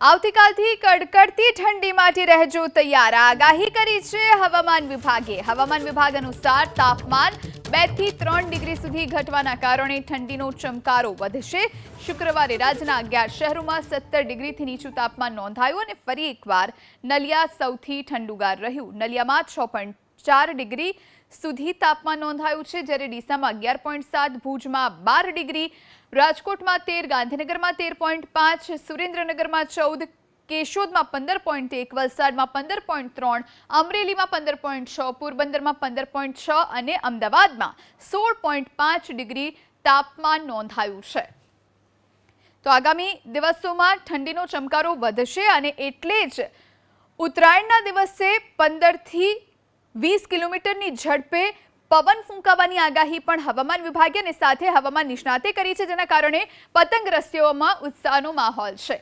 આવતીકાલથી કડકડતી ઠંડી માટે રહેજો તૈયાર. આગાહી કરી છે હવામાન વિભાગે. હવામાન વિભાગ અનુસાર તાપમાન બેથી ત્રણ ડિગ્રી સુધી ઘટવાના કારણે ઠંડીનો ચમકારો વધશે. શુક્રવારે રાજ્યના અગિયાર શહેરોમાં સત્તર ડિગ્રીથી નીચું તાપમાન નોંધાયું અને ફરી એકવાર નલિયા સૌથી ઠંડુગાર રહ્યું. નલિયામાં છ ચાર ડિગ્રી સુધી તાપમાન નોંધાયું છે. જ્યારે ડીસામાં અગિયાર પોઈન્ટ સાત, ભુજમાં બાર ડિગ્રી, રાજકોટમાં તેર, ગાંધીનગરમાં તેર પોઈન્ટ પાંચ, સુરેન્દ્રનગરમાં ચૌદ, કેશોદમાં પંદર પોઈન્ટ એક, વલસાડમાં પંદર પોઈન્ટ ત્રણ, અમરેલીમાં પંદર પોઈન્ટ છ, પોરબંદરમાં પંદર પોઈન્ટ છ અને અમદાવાદમાં સોળ પોઈન્ટ પાંચ ડિગ્રી તાપમાન નોંધાયું છે. તો આગામી દિવસોમાં ઠંડીનો ચમકારો વધશે અને એટલે જ ઉત્તરાયણના દિવસે પંદરથી વીસ કિલોમીટરની ઝડપે પવન ફૂંકાવાની આગાહી પણ હવામાન વિભાગે અને સાથે હવામાન નિષ્ણાતે કરી છે, જેના કારણે પતંગ રસીઓમાં ઉત્સાહનો માહોલ છે.